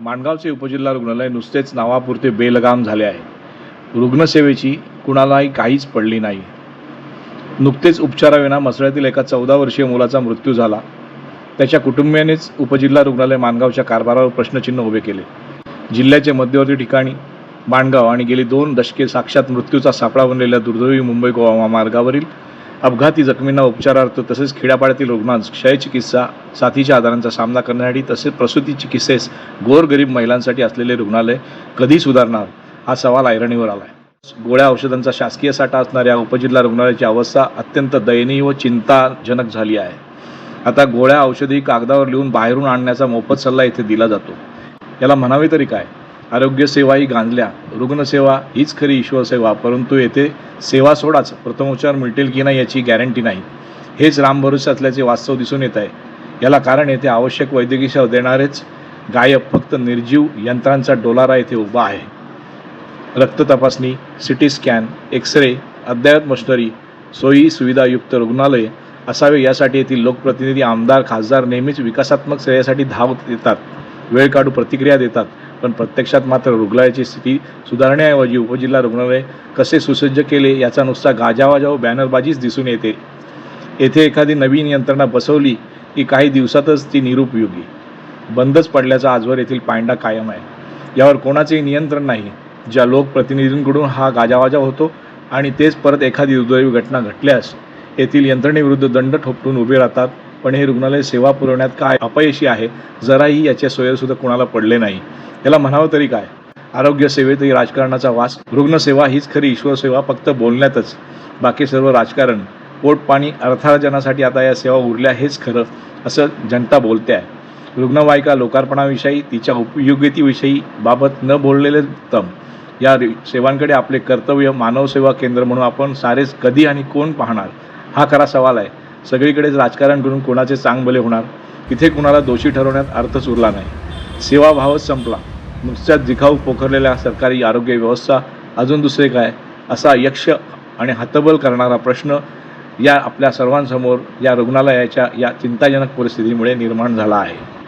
माणगावचे उपजिल्हा रुग्णालय नुसतेच नावापुरते बेलगाम झाले आहे. रुग्णसेवेची कुणालाही काहीच पडली नाही. नुकतेच उपचाराविना मसळ्यातील एका चौदा वर्षीय मुलाचा मृत्यू झाला. त्याच्या कुटुंबियानेच उपजिल्हा रुग्णालय माणगावच्या कारभारावर प्रश्नचिन्ह उभे केले. जिल्ह्याचे मध्यवर्ती ठिकाणी माणगाव आणि गेली दोन दशके साक्षात मृत्यूचा सापळा बनलेल्या दुर्दैवी मुंबई गोवा महामार्गावरील अपघाती जखमींना उपचारार्थ तसेच खेड्यापाड्यातील रुग्णांस क्षयचिकित्सा साथीच्या आजारांचा सामना करण्यासाठी तसेच प्रसूती चिकित्सेस गोरगरीब महिलांसाठी असलेले रुग्णालय कधी सुधारणार हा सवाल ऐरणीवर आला आहे गोळ्या औषधांचा शासकीय साठा असणाऱ्या उपजिल्हा रुग्णालयाची अवस्था अत्यंत दयनीय व चिंताजनक झाली आहे. आता गोळ्या औषधी कागदावर लिहून बाहेरून आणण्याचा मोफत सल्ला इथे दिला जातो. याला म्हणावे तरी काय? आरोग्यसेवा ही गांजल्या रुग्णसेवा हीच खरी ईश्वरसेवा परंतु येथे सेवा सोडाच. प्रथमोपचार मिळतील की नाही याची गॅरंटी नाही. हेच रामभरोसे असल्याचे वास्तव दिसून येत आहे. याला कारण येथे आवश्यक वैद्यकीय सेवा देणारेच गायब फक्त निर्जीव यंत्रांचा डोलारा येथे उभा आहे. रक्त तपासणी C T scan X ray अद्ययावत मशिनरी सोयी सुविधायुक्त रुग्णालय असावे यासाठी येथील लोकप्रतिनिधी आमदार खासदार नेहमीच विकासात्मक सेवेसाठी धावत येतात. वेळ काढू प्रतिक्रिया देतात. पण प्रत्यक्षात मात्र रुग्णालयाची स्थिती सुधारण्याऐवजी उपजिल्हा रुग्णालय कसे सुसज्ज केले याचा नुसता गाजावाजा व बॅनरबाजीच दिसून येते. येथे एखादी नवीन यंत्रणा बसवली की काही दिवसातच ती निरुपयोगी. बंदच पडल्याचा आजवर येथील पायंडा कायम आहे. यावर कोणाचेही नियंत्रण नाही. ज्या लोकप्रतिनिधींकडून हा गाजावाजा होतो आणि तेच परत एखादी दुर्दैवी घटना घटल्यास येथील यंत्रणेविरुद्ध दंड ठोपटून उभे राहतात पण हे रुग्णालय सेवा पुरवण्यात काय अपयशी आहे जराही याच्या सोयीसुद्धा कुणाला पडले नाही. याला म्हणावं तरी काय? आरोग्य सेवेतही राजकारणाचा वास रुग्णसेवा हीच खरी ईश्वरसेवा फक्त बोलण्यातच. बाकी सर्व राजकारण पोटपाणी अर्थार्जनासाठी आता या सेवा उरल्या हेच खरं असं जनता बोलते आहे रुग्णवाहिका लोकार्पणाविषयी तिच्या उपयोगितेविषयी बाबत न बोललेले उत्तम. या सेवांकडे आपले कर्तव्य मानवसेवा केंद्र म्हणून आपण सारेच कधी आणि कोण पाहणार? हा खरा सवाल आहे. सगळीकडेच राजकारण करून कोणाचे चांगभले होणार तिथे कुणाला दोषी ठरवण्यात अर्थच उरला नाही. सेवाभावच संपला. नुकत्याच दिखाऊ पोखरलेल्या सरकारी आरोग्य व्यवस्था अजून दुसरे काय? असा यक्ष आणि हतबल करणारा प्रश्न या आपल्या सर्वांसमोर या रुग्णालयाच्या या चिंताजनक परिस्थितीमुळे निर्माण झाला आहे.